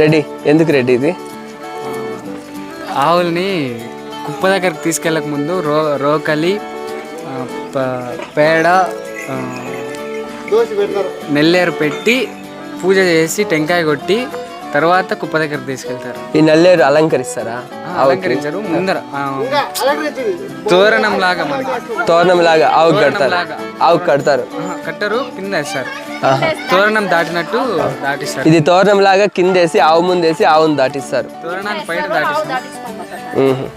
Ready? ఎందుకు ready ఇది? ఆవుల్ని కుప్ప దగ్గరికి తీసుకెళ్ళక ముందు రో రోకలి పేడ నెల్లేరు పెట్టి పూజ చేసి టెంకాయ కొట్టి తర్వాత కుప్ప దగ్గరికి తీసుకెళ్తారు. ఈ నల్లేరు అలంకరిస్తారా? అలంకరించారు. ముందర. తోరణం లాగా మనకి తోరణం లాగా. ఆవుకు కడతారు. ఆవుకు కడతారు కట్టరు కింద వేస్తారు. తోరణం దాటినట్టు దాటిస్తారు. ఇది తోరణం లాగా కిందేసి ఆవు ముందేసి ఆవును దాటిస్తారు. తోరణాన్ని బయట దాటిస్తారు.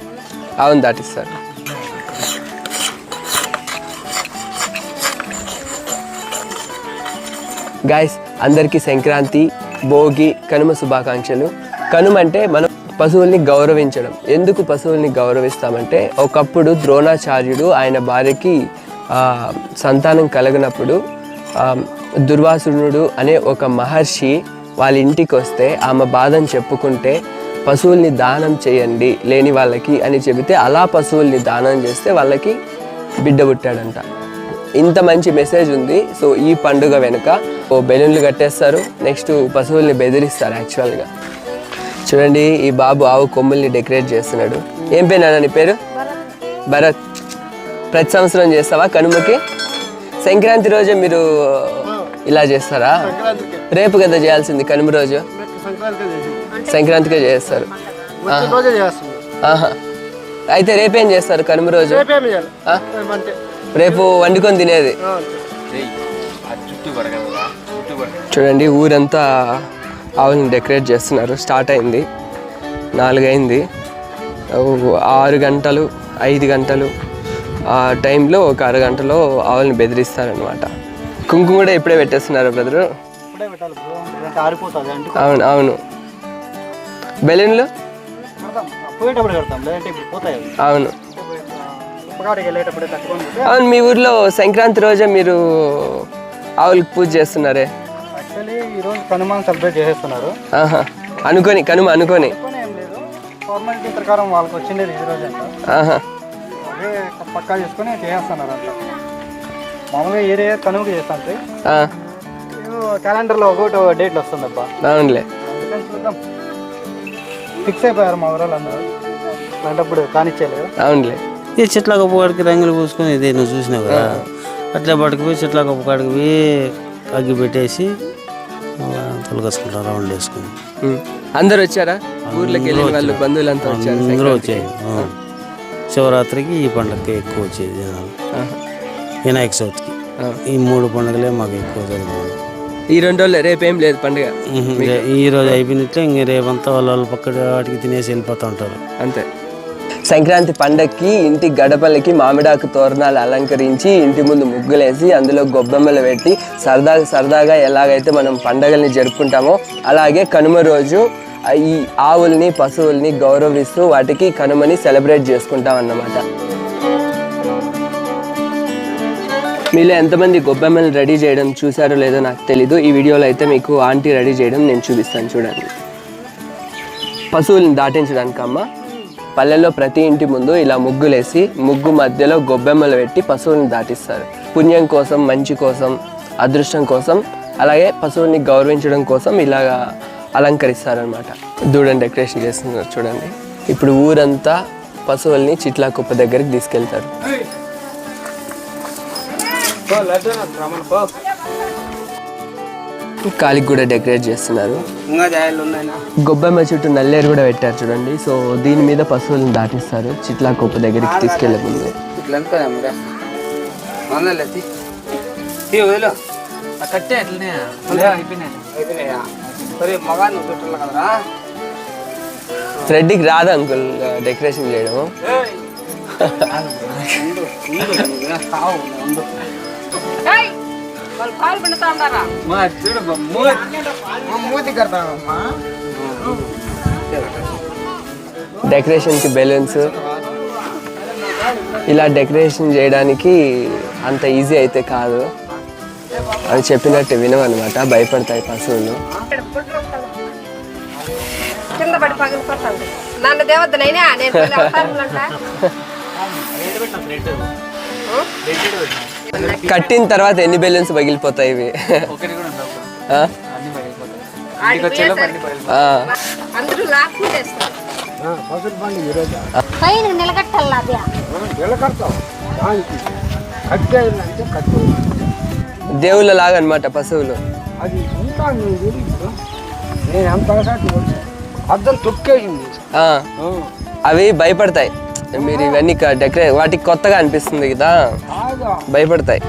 ఆవును దాటిస్తారు. గాయస్ అందరికీ సంక్రాంతి భోగి కనుమ శుభాకాంక్షలు. కనుమ అంటే మనం పశువుల్ని గౌరవించడం. ఎందుకు పశువుల్ని గౌరవిస్తామంటే ఒకప్పుడు ద్రోణాచార్యుడు ఆయన భార్యకి సంతానం కలిగినప్పుడు దుర్వాసునుడు అనే ఒక మహర్షి వాళ్ళ ఇంటికి వస్తే ఆమె బాధను చెప్పుకుంటే పశువుల్ని దానం చేయండి లేని వాళ్ళకి అని చెబితే అలా పశువుల్ని దానం చేస్తే వాళ్ళకి బిడ్డ పుట్టాడంట. ఇంత మంచి మెసేజ్ ఉంది. సో ఈ పండుగ వెనుక ఓ బెలూన్లు కట్టేస్తారు. నెక్స్ట్ పశువుల్ని బెదిరిస్తారు యాక్చువల్గా. చూడండి ఈ బాబు ఆవు కొమ్ముల్ని డెకరేట్ చేస్తున్నాడు. ఏం పేరు నాన్న నీ పేరు? భరత్. ప్రతి సంవత్సరం చేస్తావా కనుమకి? సంక్రాంతి రోజే మీరు ఇలా చేస్తారా? రేపు కదా చేయాల్సింది కనుమ రోజు? సంక్రాంతికే చేస్తారు. అయితే రేపేం చేస్తారు కనుమ రోజు? రేపు వండుకొని తినేది. ఆ, చూడండి ఊరంతా ఆవులను డెకరేట్ చేస్తున్నారు. స్టార్ట్ అయింది. నాలుగైంది. ఆరు గంటలు ఐదు గంటలు. ఆ టైంలో ఒక అరగంటలో ఆవులను బెదిరిస్తారనమాట కుంకుమ కూడా ఇప్పుడే పెట్టేస్తున్నారు బ్రదరు. అవును అవును. బెలూన్లు? అవును. అవును మీ ఊర్లో సంక్రాంతి రోజే మీరు ఆవులకు పూజ చేస్తున్నారే? యాక్చువల్లీ ఈరోజు కనుమాన్ సెలబ్రేట్ చేసేస్తున్నారు. ఆహా. అనుకొని కనుమ అనుకొని. ఎక్కువనే ఏం లేదు. ఫార్మాలిటీ ప్రకారం వాళ్ళకి వచ్చిండేది ఈ రోజు అంట. ఆహా. అదే పక్కా చేసుకొని చేసేస్తున్నారు అంట. మామూలుగా ఏరియా కనుమకి చేస్తాంటే ఆ, క్యాలెండర్లో ఒకటి డేట్లు వస్తుంది అబ్బా. అవునులే. అందుకని చూద్దాం. ఫిక్స్ అయిపోయారు మా ఊరాళ్ళు అందరూ. అలాంటప్పుడు కానిచ్చేయలేదు. అవునులే. ఈ చెట్ల గొప్పకాడికి రంగులు పూసుకొని ఇదే నువ్వు చూసినావు కదా. అట్లా పట్టుకుపోయి చెట్ల గొప్పకాడికి పోయి అగ్గి పెట్టేసి తొలగసుకుంటాం రౌండ్ వేసుకుని. అందరు వచ్చారా? ఊర్లోకి వెళ్ళిన వాళ్ళు బంధువులంతా వచ్చారు. అందరూ వచ్చాయి. శివరాత్రికి ఈ పండగకి ఎక్కువ వచ్చేది జనాలు. వినాయక చవితికి. ఈ మూడు పండుగలే మాకు ఎక్కువ జరిగింది ఈ రెండు రోజులు రేపేం లేదు పండుగ. ఈ రోజు అయిపోయినట్లే ఇంక రేపంతా వాళ్ళ వాళ్ళ పక్క వాటికి తినేసి వెళ్ళిపోతూ ఉంటారు. అంతే. సంక్రాంతి పండక్కి ఇంటి గడపలకి మామిడాకు తోరణాలు అలంకరించి ఇంటి ముందు ముగ్గులేసి అందులో గొబ్బెమ్మలు పెట్టి సరదాగా సరదాగా ఎలాగైతే మనం పండగల్ని జరుపుకుంటామో అలాగే కనుమ రోజు ఈ ఆవుల్ని పశువుల్ని గౌరవిస్తూ వాటికి కనుమని సెలబ్రేట్ చేసుకుంటాం అన్నమాట. మీలో ఎంతమంది గొబ్బెమ్మలు రెడీ చేయడం చూసారో లేదో నాకు తెలీదు. ఈ వీడియోలో అయితే మీకు ఆంటీ రెడీ చేయడం నేను చూపిస్తాను చూడండి. పశువుల్ని దాటించడానికమ్మా. పల్లెల్లో ప్రతి ఇంటి ముందు ఇలా ముగ్గులేసి ముగ్గు మధ్యలో గొబ్బెమ్మలు పెట్టి పశువుల్ని దాటిస్తారు. పుణ్యం కోసం మంచి కోసం అదృష్టం కోసం అలాగే పశువుల్ని గౌరవించడం కోసం ఇలాగా అలంకరిస్తారనమాట దూడని డెకరేషన్ చేస్తున్నారు చూడండి. ఇప్పుడు ఊరంతా పశువుల్ని చిట్లా కుప్ప దగ్గరికి తీసుకెళ్తారు. కాలికి కూడా డెకరేట్ చేస్తున్నారు. గొబ్బెమ్మ చుట్టూ నల్లేరు కూడా పెట్టారు చూడండి. సో దీని మీద పశువులను దాటిస్తారు. చిట్లా కుప్ప దగ్గరికి తీసుకెళ్ళే ముందు. కట్టే అట్లనే అయిపోయినాయా. సరే మగాన్ని చుట్టాలి మా చూడు మూతి. కడతామమ్మా డెకరేషన్కి బెలూన్స్. ఇలా డెకరేషన్ చేయడానికి అంత ఈజీ అయితే కాదు. అవి చెప్పినట్టు వినవన్నమాట భయపడతాయి పశువులు. కింద పడి పగిలిపోతుంది నన్ను దేవద్దనైనా నేను అవతారములంటా. కట్టిన తర్వాత ఎన్ని బెలూన్స్ పగిలిపోతాయి ఇవి? దేవుళ్ళ లాగా అనమాట పశువులు. అది నేను తెలుసు అద్దం తొక్కేసింది. ఆ, అవి భయపడతాయి. మీరు ఇవన్నీ డెకరే వాటికి కొత్తగా అనిపిస్తుంది కదా. భయపడతాయి.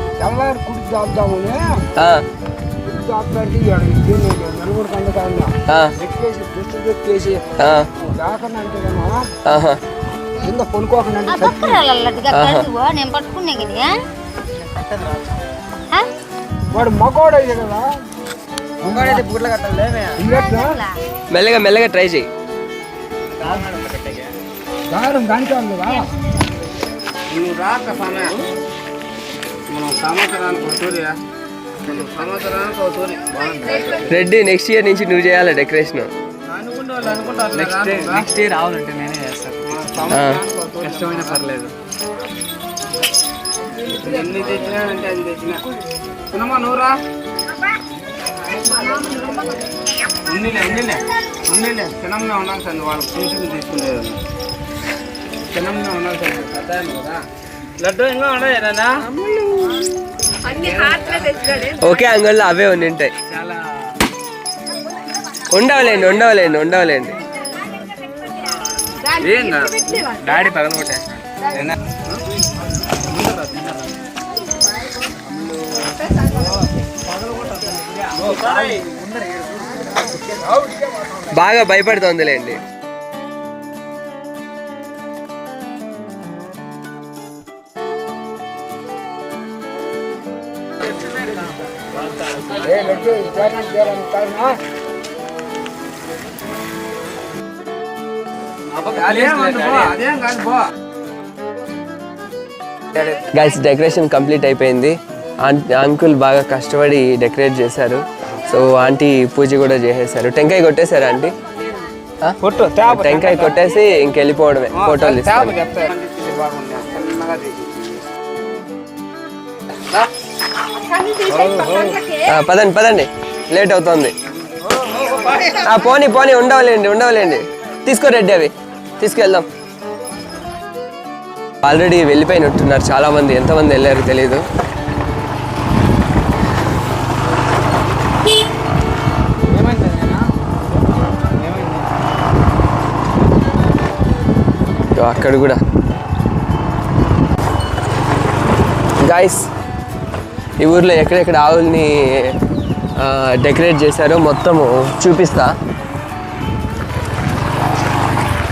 వాడు మగోడు కదా. ముంగడైతే బూట్ల కట్టాలి మెల్లగా మెల్లగా ట్రై చేయి. దారం దానికే ఉంది కదా నువ్వు రాక సమయం మనం సంవత్సరానికి ఒక తూరి సంవత్సరానికి ఒక తూరి రెడ్డి నెక్స్ట్ ఇయర్ నుంచి నువ్వు చేయాలి డెకరేషన్. వాళ్ళు నెక్స్ట్ నెక్స్ట్ ఇయర్ రావాలంటే నేనే చేస్తాను కష్టమైన పర్లేదు. ఎన్ని తెచ్చినానంటే అది తెచ్చినా. తినమ్మా నువ్వురా ఉన్నిలే ఉన్నిలే ఉన్నిలే. ఉన్నాను సార్ వాళ్ళకి చూసి తీసుకునేది. కదా. లడ్డు ఇంకా ఉన్నాయి ఓకే అంగల్లో అవే ఉండి ఉంటాయి చాలా. ఉండవలేండి ఉండవలేండి ఉండవలేండి. డాడీ పగల కొట్టేస్తాను బాగా భయపడుతోందిలేండి. లడ్డు చేయాలని కారణం గైస్ డెకరేషన్ కంప్లీట్ అయిపోయింది. అంకుల్ బాగా కష్టపడి డెకరేట్ చేశారు. సో ఆంటీ పూజ కూడా చేసేసారు టెంకాయ కొట్టేశారా ఆంటీ? టెంకాయ కొట్టేసి ఇంకెళ్ళిపోవడమే ఫోటోలు తీసుకొని. పదండి పదండి లేట్ అవుతుంది. ఆ, పోనీ పోనీ ఉండవలేండి ఉండవలేండి. తీసుకో రెడ్డి అవి. తీసుకెళ్దాం. ఆల్రెడీ వెళ్ళిపోయినట్టున్నారు చాలా మంది ఎంతమంది వెళ్ళారు తెలీదు. అక్కడ కూడా. గాయస్ ఈ ఊర్లో ఎక్కడెక్కడ ఆవుల్ని డెకరేట్ చేశారో మొత్తము చూపిస్తా.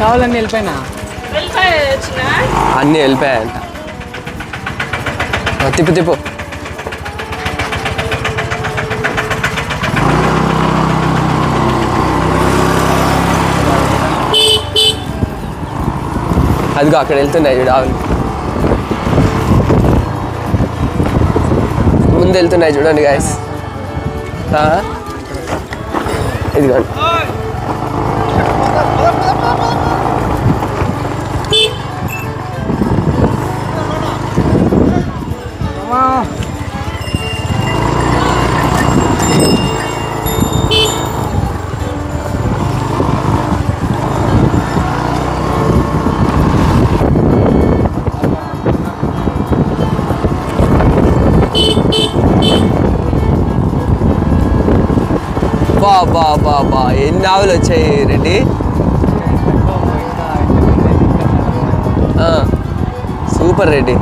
కావాలని వెళ్ళిపోయినా? అన్నీ వెళ్ళిపోయాయంట. తిప్పు తిప్పు. అదిగో అక్కడ వెళ్తున్నాయి చూడు ఆవులు. వెళ్తున్నాయి చూడండి గాయస్ ఇదిగోండి. బా బా బా బా. ఎన్ని ఆవులు వచ్చాయి రెడ్డి? ఆ, సూపర్ రెడ్డి.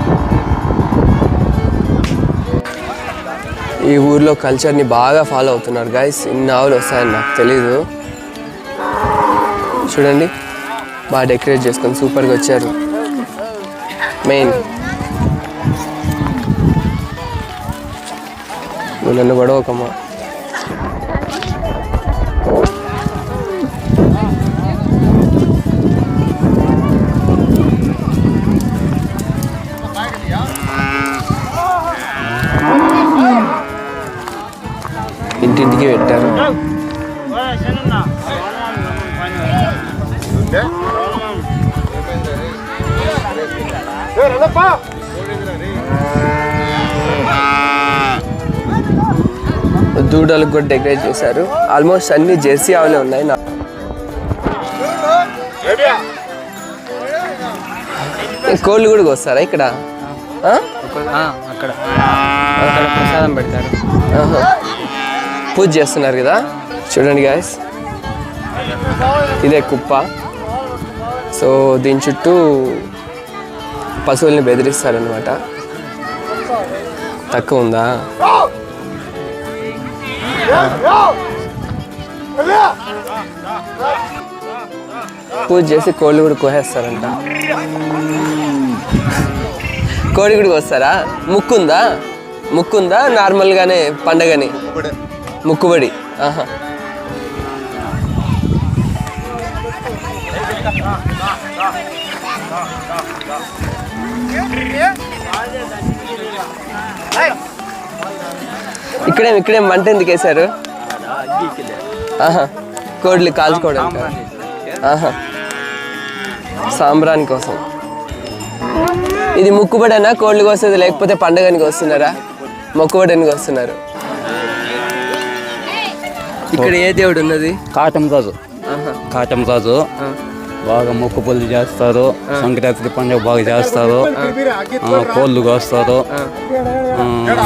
ఈ ఊర్లో కల్చర్ని బాగా ఫాలో అవుతున్నారు గాయస్ ఇన్ని ఆవులు వస్తాయని నాకు తెలీదు. చూడండి. బాగా డెకరేట్ చేసుకొని సూపర్గా వచ్చారు. మెయిన్. నువ్వు నన్ను గొడవకమ్మా. దూడలకు కూడా డెకరేట్ చేశారు. ఆల్మోస్ట్ అన్ని జెర్సీ ఆవులే ఉన్నాయి. నా కోళ్ళు కూడా వస్తారా ఇక్కడ? ఆ? అక్కడ. ప్రసాదం పెడతారు. పూజ చేస్తున్నారు కదా? చూడండి గాయస్ ఇదే కుప్ప. సో దీని చుట్టూ పశువుల్ని బెదిరిస్తారనమాట తక్కువ ఉందా? పూజ చేసి కోళ్ళు కూడా కోసేస్తారంట. కోడి కూడా వస్తారా ముక్కుందా ముక్కుందా నార్మల్గానే పండగని? ముక్కుబడి. ఆహా. ఇక్కడేం ఇక్కడేం మంట ఎందుకు వేశారు? కోడ్లు కాల్చుకోవడానికి ఆహా సాంబ్రాన్ కోసం. ఇది ముక్కుబడనా కోళ్ళు కోసేది లేకపోతే పండగనికి వస్తున్నారా? మొక్కుబడనికి వస్తున్నారు. ఇక్కడ ఏ దేవుడు ఉన్నది కాటం రాజు. కాటం రాజు. బాగా మొక్కు పళ్ళు చేస్తారు. సంక్రాంతి పండుగ బాగా చేస్తారు. కోళ్ళు కోస్తారు.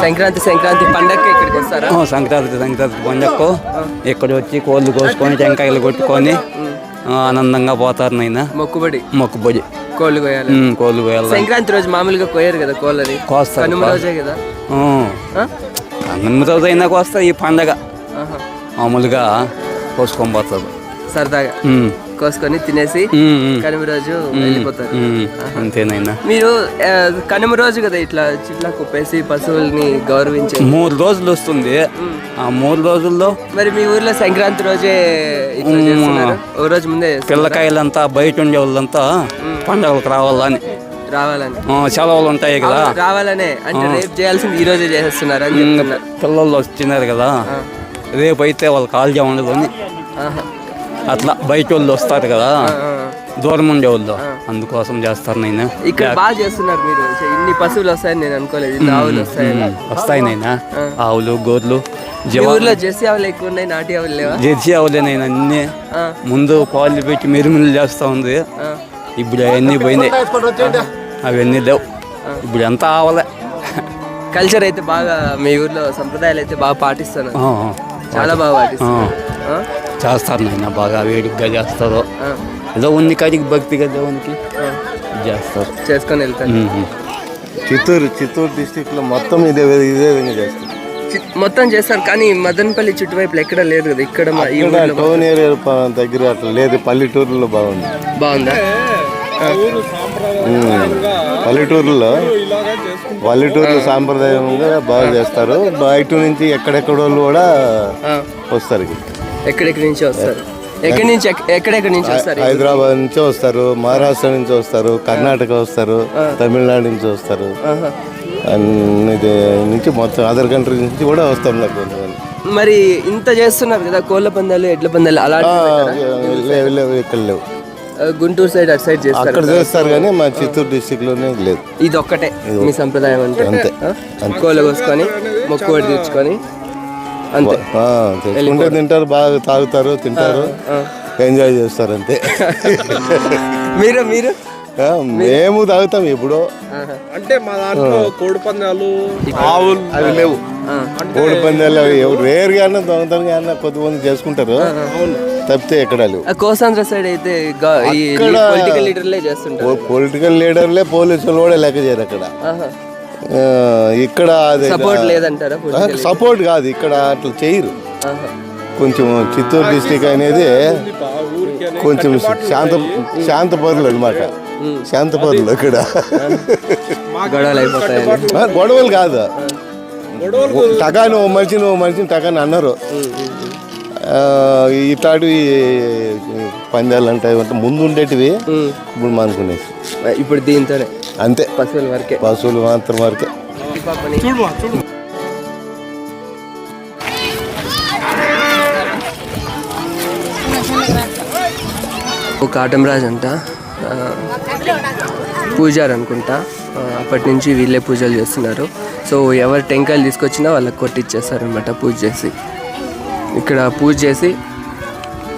సంక్రాంతి సంక్రాంతి పండగకి ఇక్కడికి వస్తారా? ఆ, సంక్రాంతి సంక్రాంతి పండుగకు ఇక్కడ వచ్చి కోళ్ళు కోసుకొని టెంకాయలు కొట్టుకొని ఆనందంగా పోతారు నాయన. మొక్కుబడి. మొక్కు పొడి కోళ్ళు కోయాలి. కోళ్ళు పోయాలి సంక్రాంతి రోజు మామూలుగా కోయరు కదా కోళ్ళని? కోస్తారు కనుమ రోజే కదా? రోజు అయినా కోస్తారు ఈ పండగ. మామూలుగా కోసుకొని పోతారు. సరదాగా. కోసుకొని తినేసి కనుమ రోజు వెళ్ళిపోతారు. అంతేనైనా. మీరు కనుమ రోజు కదా ఇట్లా చిట్లా కుప్పేసి పశువుల్ని గౌరవించే మూడు రోజులు వస్తుంది. ఆ మూడు రోజుల్లో మరి మీ ఊర్లో సంక్రాంతి రోజే ఓ రోజు ముందే పిల్లకాయలంతా బయట ఉండే వాళ్ళంతా పండగలకు రావాలని. రావాలని. సెలవులు ఉంటాయి కదా. రావాలనే. అంటే రేపు చేయాల్సింది ఈ రోజే చేసేస్తున్నారు పిల్లలు వచ్చినారు కదా. రేపు అయితే వాళ్ళు కాల్జా ఉండదు అని ఆహా. అట్లా బయట వాళ్ళు వస్తారు కదా. దూరం ఉండే వాళ్ళు. అందుకోసం చేస్తారు నేను. ఇక్కడ బాగా చేస్తున్నారు మీరు. ఇన్ని పశువులు వస్తాయని నేను అనుకోలేదు. ఇన్ని ఆవులు వస్తాయి నైనా. ఆవులు గోర్లు ఊర్లో జెర్సీ ఆవులు ఎక్కువ ఉన్నాయి నాటి ఆవులు లేవా? జెర్సీ ఆవులే నేను అన్ని. ముందు పాలు పెట్టి మెరుములు చేస్తా ఉంది. ఇప్పుడు అవన్నీ పోయినాయి. అవన్నీ లేవు. ఇప్పుడు అంతా ఆవలే. కల్చర్ అయితే బాగా మీ ఊర్లో సంప్రదాయాలు అయితే బాగా ఆ. చాలా బాగా పాటిస్తున్నారు. ఆ? చేస్తారు నాయన బాగా వేడిగ్గా చేస్తారు. ఏదో ఉంది కాడికి భక్తిగా దేవునికి చేస్తారు చేసుకొని వెళ్తారు. చిత్తూరు చిత్తూరు డిస్టిక్లో మొత్తం ఇదే ఇదే విధంగా చేస్తారు మొత్తం చేస్తారు కానీ మదనపల్లి చుట్టువైపులు ఎక్కడ లేదు కదా ఇక్కడ టౌన్ ఏరియా దగ్గర అట్లా లేదు పల్లెటూరులో బాగుంది బాగుందా. పల్లెటూరులో పల్లెటూరులో సాంప్రదాయంగా బాగా చేస్తారు బయట నుంచి ఎక్కడెక్కడ వాళ్ళు కూడా. వస్తారు. ఎక్కడెక్కడి నుంచి వస్తారు? ఎక్కడి నుంచి ఎక్- ఎక్కడెక్కడి నుంచి వస్తారు? హైదరాబాద్ నుంచి వస్తారు మహారాష్ట్ర నుంచి వస్తారు కర్ణాటక వస్తారు తమిళనాడు నుంచి వస్తారు. ఆహా. అన్ని దే- నుంచి మొత్తం అదర్ కంట్రీ నుంచి కూడా వస్తున్నారు కొంతమంది. మరి ఇంత చేస్తున్నారు కదా కోళ్ళ పందాలు ఎడ్ల పందాలు ఆ, అలాంటి లేవు లేవు ఇక్కడ లేవు. గుంటూరు సైడ్ అటు సైడ్ చేస్తారు అక్కడ చేస్తారు కానీ మా చిత్తూరు డిస్టిక్లోనే లేదు ఇది ఒక్కటే మీ సంప్రదాయం అంటే. అంతే. కోళ్ళ కోసుకొని మొక్కుబడి తీర్చుకొని. అంతే. తెచ్చుకుంటే తింటారు బాగా తాగుతారు తింటారు. ఎంజాయ్ చేస్తారు అంతే. మీరు మీరు? మేము తాగుతాం ఎప్పుడో. ఆహా. అంటే మా దాంట్లో కోడి పందాలు ఆవులు అవి లేవు. కోడి పందాలు అవి ఎవరు? రేరుగా అన్న దొంగతనంగా అన్న కొద్దిమంది చేసుకుంటారు. తప్పితే ఎక్కడ లేవు. కోసాంధ్ర సైడ్ అయితే పొలిటికల్ లీడర్లే చేస్తుంటారు. పొలిటికల్ లీడర్లే పోలీసులు కూడా లెక్క చేయరు అక్కడ. ఇక్కడ అది సపోర్ట్ లేదంటారా సపోర్ట్ కాదు ఇక్కడ అట్లా చేయరు. కొంచెం చిత్తూరు డిస్టిక్ అనేది కొంచెం శాంత శాంత పరులు అనమాట శాంత పరులు ఇక్కడ. గొడవలు కాదు. టకాని ఓ మనిషిని ఓ మనిషిని టకాని అన్నారు. ఆ, ఇట్లాంటివి పందాలు అంటే ముందు ఉండేటివి. ఇప్పుడు మనకునేసి. ఇప్పుడు దీంతోనే. అంతే. పశువుల వరకే. పశువులు మాత్రం వరకే. ఒక కాటంరాజ్ అంట పూజారి అనుకుంటా అప్పటి నుంచి వీళ్ళే పూజలు చేస్తున్నారు. సో ఎవరు టెంకాయలు తీసుకొచ్చినా వాళ్ళకి కొట్టిచ్చేస్తారు అనమాట పూజ చేసి. ఇక్కడ పూజ చేసి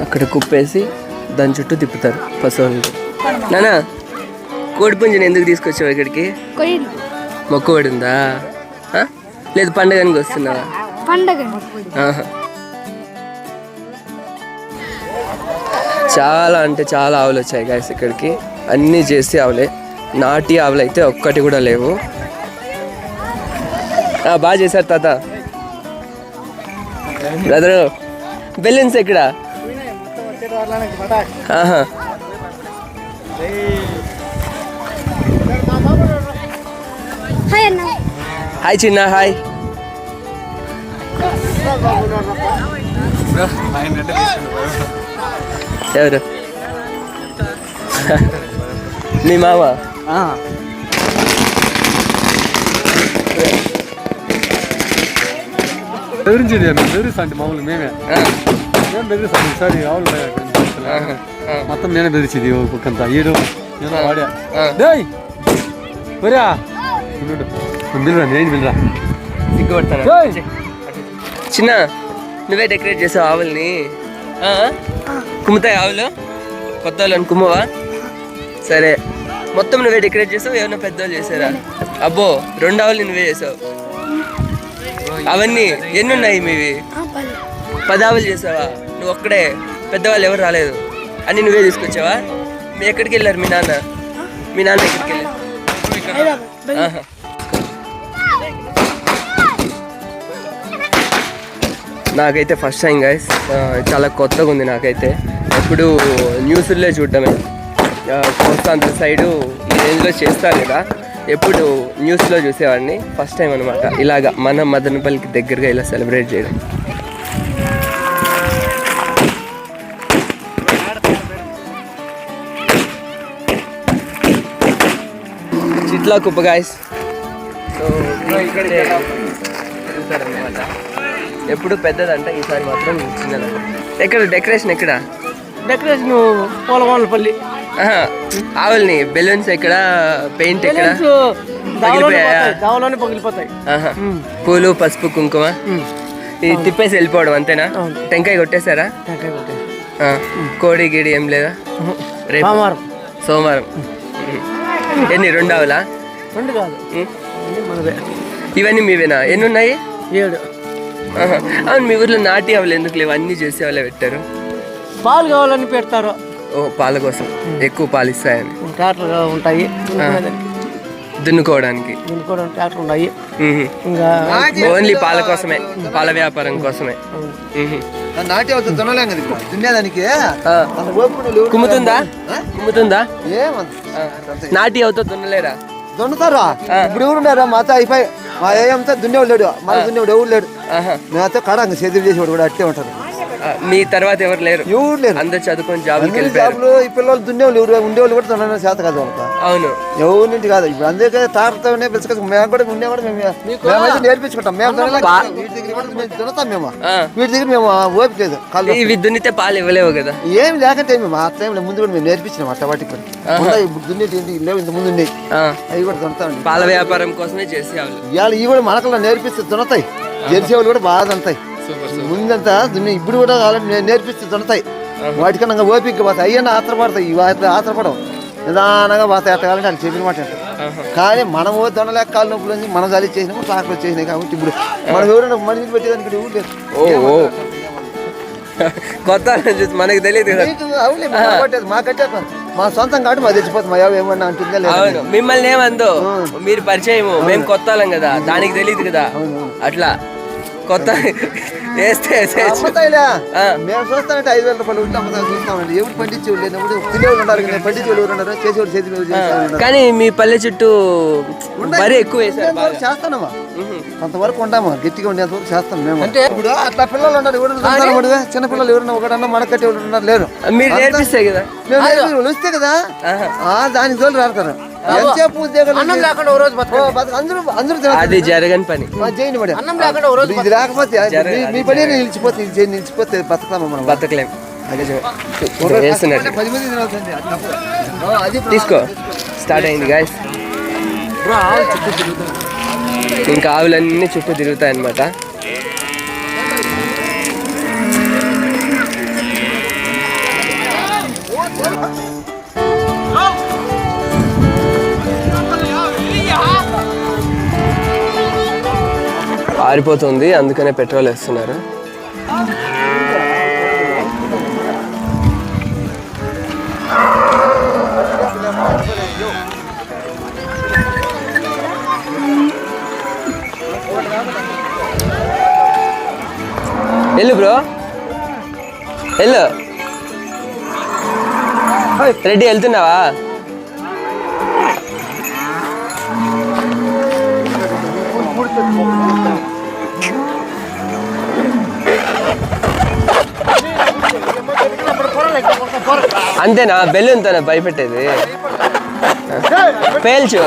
అక్కడ కుప్పేసి దాని చుట్టూ తిప్పుతారు పశువులకి నానా? కోడి పుంజుని ఎందుకు తీసుకొచ్చావు ఇక్కడికి? మొక్కుబడి ఉందా? లేదు పండగనికి వస్తున్నావా? పండగ. చాలా అంటే చాలా ఆవులు వచ్చాయి గాయస్ ఇక్కడికి. అన్నీ చేసి ఆవులే. నాటి ఆవులు అయితే ఒక్కటి కూడా లేవు. ఆ, బాగా చేశారు తాత. బ్రదరు బెలూన్స్ ఎక్కడ? ఆహా. హాయ్ అన్న హాయ్ చిన్న హాయ్ ఎవరు మీ మామ బెదిరించేది మేము బెదిరిస్తా అంటే మామూలు మేమే ఆ, మేము బెదిరిస్తాం ఈసారి ఆవులు ఉన్నాయి అక్కడ నుంచి. ఆహా, ఆ. మొత్తం నేనే బెదిరించేది ఓ పక్కంతా ఏడు నేను వాడా ఆ. డేయ్ ఒరే బిల్రా నేను బిల్రా సిగ్గుపడతాను! చిన్న నువ్వే డెకరేట్ చేసావు ఆవుల్ని. ఆ? కుమ్ముతాయి ఆవులు? కొత్త వాళ్ళని కుమ్మవా? సరే. మొత్తం నువ్వే డెకరేట్ చేసావు ఏమైనా పెద్దవాళ్ళు చేసారా అబ్బో రెండు ఆవులు నువ్వే చేసావు. అవన్నీ ఎన్ని ఉన్నాయి మీవి? పది ఆవులు చేసావా? నువ్వు ఒక్కడే పెద్దవాళ్ళు ఎవరు రాలేదు. అన్ని నువ్వే తీసుకొచ్చావా? మీ ఎక్కడికి వెళ్ళారు మీ నాన్న? మీ నాన్న ఎక్కడికి వెళ్ళారు. నాకైతే ఫస్ట్ టైం గైస్ చాలా కొత్తగా ఉంది నాకైతే. ఎప్పుడు న్యూస్లో చూడటమే కోస్తాంధ్ర సైడు ఈ రేంజ్లో చేస్తారు కదా ఎప్పుడు న్యూస్లో చూసేవాడిని. ఫస్ట్ టైం అనమాట ఇలాగా మన మదనపల్లికి దగ్గరగా ఇలా సెలబ్రేట్ చేయడం. చిట్లా కుప్ప గాయస్ సో ఇక్కడే వెళ్తారనమాట ఎప్పుడు పెద్దదంట ఈసారి మాత్రం చిన్నదంట ఎక్కడ డెకరేషన్ ఎక్కడ? డెకరేషన్ ఆహా, ఆవుల్ని బెలూన్స్ ఎక్కడ పెయింట్ ఎక్కడ? పగిలిపోతాయి. పూలు పసుపు కుంకుమ? ఇది తిప్పేసి వెళ్ళిపోవడం అంతేనా? టెంకాయ కొట్టేశారా? కోడి గిడి ఏం లేదా? రేపు సోమవారం. ఎన్ని రెండు ఆవులా రెండు కాదు ఇవన్నీ మీవేనా? ఎన్ని ఉన్నాయి ఏడు. అవును మీ ఊర్లో నాటి ఆవులు ఎందుకు లేవు? అన్ని చేసే వాళ్ళే పెట్టారు. పాలు కావాలని పెడతారు. ఓ పాల కోసం. ఎక్కువ పాలు ఇస్తాయని. ట్రాక్టర్ ఉంటాయి. దున్నుకోవడానికి. దీనికి కూడా ట్రాక్టర్ ఉన్నాయి. ఇంకా ఓన్లీ పాల కోసమే. పాల వ్యాపారం కోసమే. నాటి అవుతుంది దున్నలేం కదా ఇప్పుడు దున్నేదానికి ఆ. అంత ఓపిక లేవు. కుమ్ముతుందా? కుమ్ముతుందా? ఏమంత? నాటి అవుతా దున్నలేరా దున్నుతారా? ఇప్పుడు ఎవరు ఉన్నారా? మాతో అయిపోయి మా ఏమంతా దున్నేవాడు లేడు. మన దున్నేవాడు ఎవరు లేడు. ఆహా. మేమైతే చేతులు చేసేవాడు కూడా అట్టే ఉంటారు మీ తర్వాత ఎవరు లేరు. ఎవరు లేరు. అందరు చదువుకొని జాబులకి వెళ్ళిపోయారు. జాబులు ఈ పిల్లలు దున్నేవాళ్ళు ఎవరు ఉండేవాళ్ళు కూడా దున్నడం చేత కాదు వాళ్ళకి. అవును. ఎవరింటి కాదు. ఇప్పుడు అందుకే తాతతోనే పిలుచుకొచ్చి మేము కూడా ఉండే కూడా మేము మేమైతే నేర్పించుకుంటాం. మేము వీటి దగ్గర కూడా మేము దున్నుతాం మేము. ఆ. వీటి దగ్గర మేము ఓపిక లేదు. కళ్ళు ఇవి దున్నితే పాలు ఇవ్వలేవు కదా. ఏం లేకంటే మేము ఆ టైంలో ముందు కూడా మేము నేర్పించినాం అట్ట వాటికి దున్నేటి లేవు ఇంత ముందు ఉన్నాయి. ఆ, అవి కూడా దున్నుతామండి. పాల వ్యాపారం కోసమే చేసేవాళ్ళు. ఇవాళ ఇవి కూడా మనకల్లో నేర్పిస్తే దున్నుతాయి. జెర్సీ వాళ్ళు కూడా బాగా దున్నుతాయి. ముందంతా ఇప్పుడు కూడా కావాలంటే నేర్పిస్తే దున్నుతాయి వాటికన్నా ఓపిక పోతాయి అయ్యన్న ఆత్రపడతాయి ఆత్ర- ఆత్రపడవు నిదానంగా పోతాయి అట్ట కావాలంటే వాళ్ళు చెప్పిన మాట. కానీ మనము దొండలేక కాలు నొప్పులు నుంచి మనం చలి చేసినప్పుడు ట్రాక్టర్ వచ్చేసినాయి కాబట్టి ఇప్పుడు మనం ఎవరైనా మనిషిని పెట్టేదానికి ఇక్కడ ఊరు లేదు ఓ కొత్త మనకి తెలియదు కదా. నీకు అవునులే, మా సొంతం కాబట్టి మా తెచ్చిపోతుంది మా ఏమన్నా అంటుందా లేదా అవును మిమ్మల్ని ఏమందో మీరు పరిచయము మేము కొత్త వాళ్ళం కదా దానికి తెలియదు కదా. అట్లా. కొత్త వేస్తే. మేము చూస్తానంటే ఐదు వేల రూపాయలు ఉంటే చూస్తామండి. ఎవరు పండించేవాళ్ళు లేనప్పుడు తినేవాళ్ళు ఉన్నారు కదా పండించేవాళ్ళు ఎవరు ఉన్నారు? చేసేవాళ్ళు చేతి. కానీ మీ పల్లె చుట్టూ వరి ఎక్కువ చేస్తానమ్మా. కొంతవరకు ఉంటాము. గట్టిగా ఉండేంత వరకు చేస్తాం మేము. అంటే? ఇప్పుడు అట్లా పిల్లలు ఉన్నారు. ఎవరు మరి? చిన్న పిల్లలు ఎవరైనా ఒకడన్నా మన కట్టే వాళ్ళు ఉన్నారు లేరు. మీరు నేర్పిస్తే కదా. మేము వస్తే కదా? దానికి తోలు రాడతారు. ఎంతసేపు అన్నం లేకుండా ఓ రోజు అందరూ అందరూ. అది జరగని పని. చేయండి అన్నం లేకుండా ఓ రోజు ఇది రాకపోతే మీ- పని నిలిచిపోతే ఇది నిలిచిపోతే బతుకుతామా మనం. బతకలేం అదే వేస్తున్నట్టు పది మంది తినాల్సింది అట్లా తీసుకో. స్టార్ట్ అయింది గాయస్ ఇంకా ఆవులన్నీ చుట్టూ తిరుగుతాయి అన్నమాట ఆరిపోతుంది అందుకనే పెట్రోల్ వేస్తున్నారు. వెళ్ళు బ్రో. వెళ్ళు. రెడ్డి వెళ్తున్నావా? అంతేనా? బెలూన్తోనే భయపెట్టేది. పేల్చు?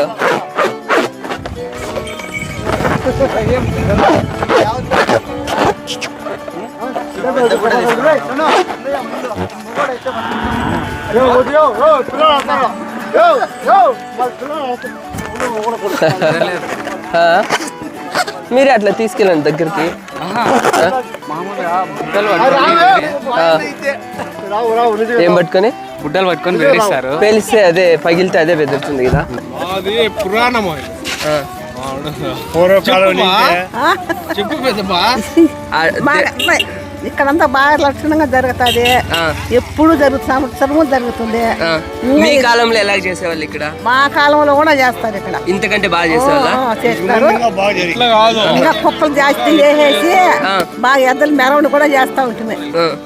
మీరే అట్లా తీసుకెళ్ళండి దగ్గరికి. మామూలుగా పట్టుకొని. ఏం పట్టుకొని? బుట్టలు పట్టుకొని బెదిరిస్తారు పేలిస్తే అదే పగిలితే అదే బెదురుతుంది కదా. అది. పురాణము ఆ. పూర్వకాలం చెప్పు పెద్దమ్మా ఇక్కడంతా బాగా లక్షణంగా జరుగుతుంది. ఎప్పుడు జరుగుతుంది. సంవత్సరము జరుగుతుంది. మీ కాలంలో ఎలా చేసేవాళ్ళు ఇక్కడ? మా కాలంలో కూడా చేస్తారు ఇక్కడ. ఇంతకంటే బాగా చేసేవాళ్ళ? ఆ, చేస్తారు. ఇట్లా కాదు. ఇంకా కుక్కలు జాస్తి వేసేసి. బాగా ఎద్దలు మెరవని కూడా చేస్తా ఉంటుంది.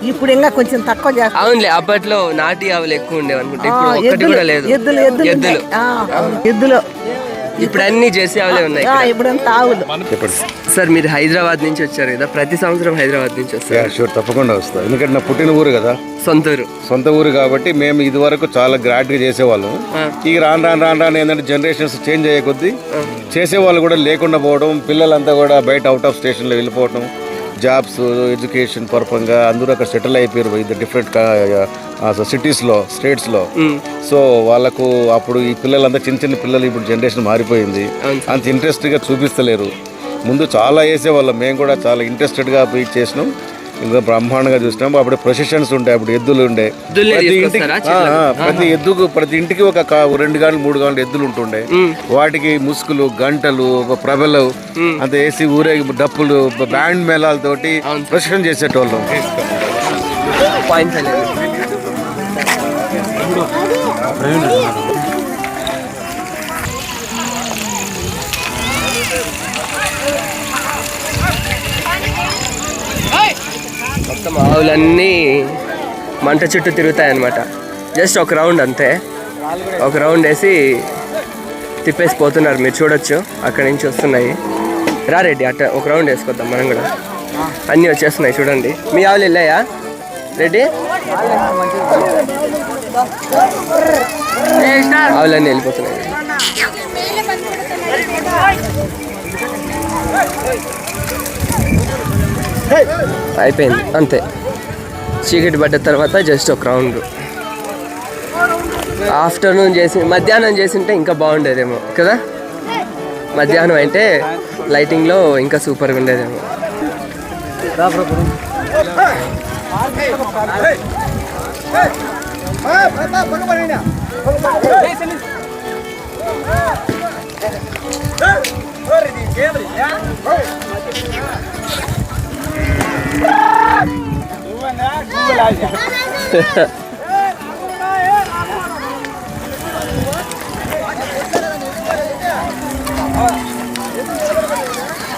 ఇప్పుడు ఇంకా కొంచెం తక్కువ చేస్తారు అవునులే అప్పట్లో నాటి ఆవులు ఎక్కువ ఉండేవి అనుకుంటే ఎద్దులు కూడా లేదు. ఎద్దులు ఎద్దులు ఎద్దులు. ఉన్నాయి. ఆ, ఎద్దులు. ఇప్పుడు అన్ని చేసే ఆవులే ఉన్నాయి ఆ, ఇప్పుడంతా ఆవులు. సార్ మీరు హైదరాబాద్ నుంచి వచ్చారు కదా ప్రతి సంవత్సరం హైదరాబాద్ నుంచి వస్తారు. షూర్ తప్పకుండా వస్తా. ఎందుకంటే నా పుట్టిన ఊరు కదా. సొంతూరు సొంత ఊరు కాబట్టి మేము ఇది వరకు చాలా గ్రాండ్గా చేసేవాళ్ళం. ఇక రాను రాను రాను రాను ఏంటంటే జనరేషన్స్ చేంజ్ అయ్యే కొద్దీ చేసేవాళ్ళు కూడా లేకుండా పోవడం పిల్లలంతా కూడా బయట అవుట్ ఆఫ్ స్టేషన్లో వెళ్ళిపోవడం జాబ్స్ ఎడ్యుకేషన్ పర్పంగా అందరూ అక్కడ సెటిల్ అయిపోయారు ఇది డిఫరెంట్ సిటీస్లో స్టేట్స్లో సో వాళ్ళకు అప్పుడు ఈ పిల్లలంతా చిన్న చిన్న పిల్లలు ఇప్పుడు జనరేషన్ మారిపోయింది. అంత ఇంట్రెస్ట్గా చూపిస్తలేరు. ముందు చాలా వేసేవాళ్ళం మేము కూడా చాలా ఇంట్రెస్టెడ్గా పోయి చేసినాం. ఇంకా బ్రహ్మాండంగా చూసినాం అప్పుడు ప్రొసెషన్స్ ఉండే అప్పుడు ఎద్దులు ఉండే. ప్రతి ఇంటికి ప్రతి ఎద్దుకు ప్రతి ఇంటికి ఒక రెండు గంటలు మూడు గంటలు ఎద్దులు ఉంటుండే. వాటికి ముసుగులు గంటలు ఒక ప్రభలు అంత వేసి ఊరే డప్పులు బ్యాండ్ మేళాలతోటి ప్రొసెషన్ చేసేటోళ్ళం. పాయింట్ మొత్తం ఆవులన్నీ మంట చుట్టూ తిరుగుతాయి అన్నమాట జస్ట్ ఒక రౌండ్ అంతే. ఒక రౌండ్ వేసి తిప్పేసి పోతున్నారు. మీరు చూడొచ్చు. అక్కడి నుంచి వస్తున్నాయి. రారెడ్డి అట్ట ఒక రౌండ్ వేసుకొద్దాం మనం కూడా. అన్నీ వచ్చేస్తున్నాయి చూడండి. మీ ఆవులు వెళ్ళాయా? రెడ్డి? ఆవులన్నీ వెళ్ళిపోతున్నాయి. అయిపోయింది అంతే చీకటి పడ్డ తర్వాత జస్ట్ ఒక రౌండ్ ఆఫ్టర్నూన్ చేసి మధ్యాహ్నం చేసింటే ఇంకా బాగుండేదేమో కదా మధ్యాహ్నం అంటే లైటింగ్లో ఇంకా సూపర్గా ఉండేదేమో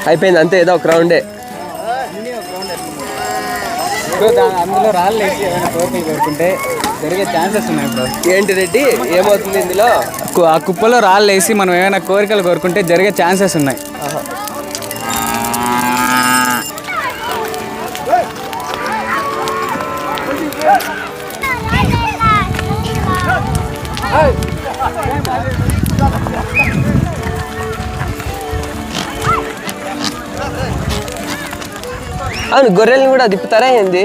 అయిపోయింది అంతే ఏదో ఒక రౌండే అందులో రాళ్ళు వేసి ఏమైనా జరిగే ఛాన్సెస్ ఉన్నాయి బ్రో ఏంటి రెడ్డి? ఏమవుతుంది ఇందులో? ఆ కుప్పలో రాళ్ళు వేసి మనం ఏమైనా కోరికలు కోరుకుంటే జరిగే ఛాన్సెస్ ఉన్నాయి. అవును గొర్రెల్ని కూడా తిప్పుతారా ఏంది?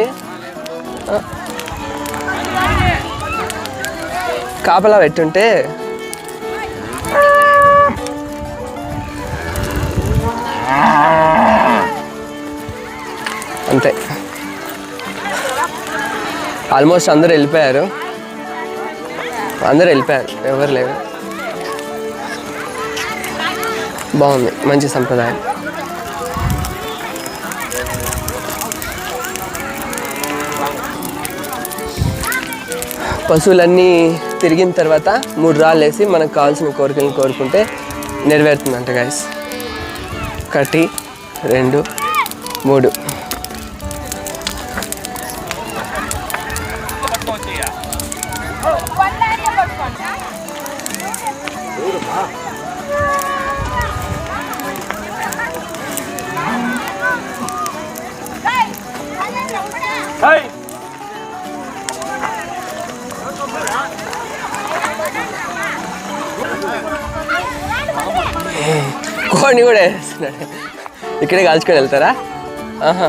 కాపలా పెట్టుంటే? అంతే. ఆల్మోస్ట్ అందరూ వెళ్ళిపోయారు. అందరూ వెళ్ళిపోయారు. ఎవరు లేరు. బాగుంది. మంచి సంప్రదాయం. పశువులన్నీ తిరిగిన తర్వాత మూడు రాళ్ళు వేసి మనకు కావాల్సిన కోరికలను కోరుకుంటే నెరవేరుతుందంట గాయస్ ఒకటి రెండు మూడు. కోడిని కూడా వేస్తున్నాడు ఇక్కడే కాల్చుకొని వెళ్తారా ఆహా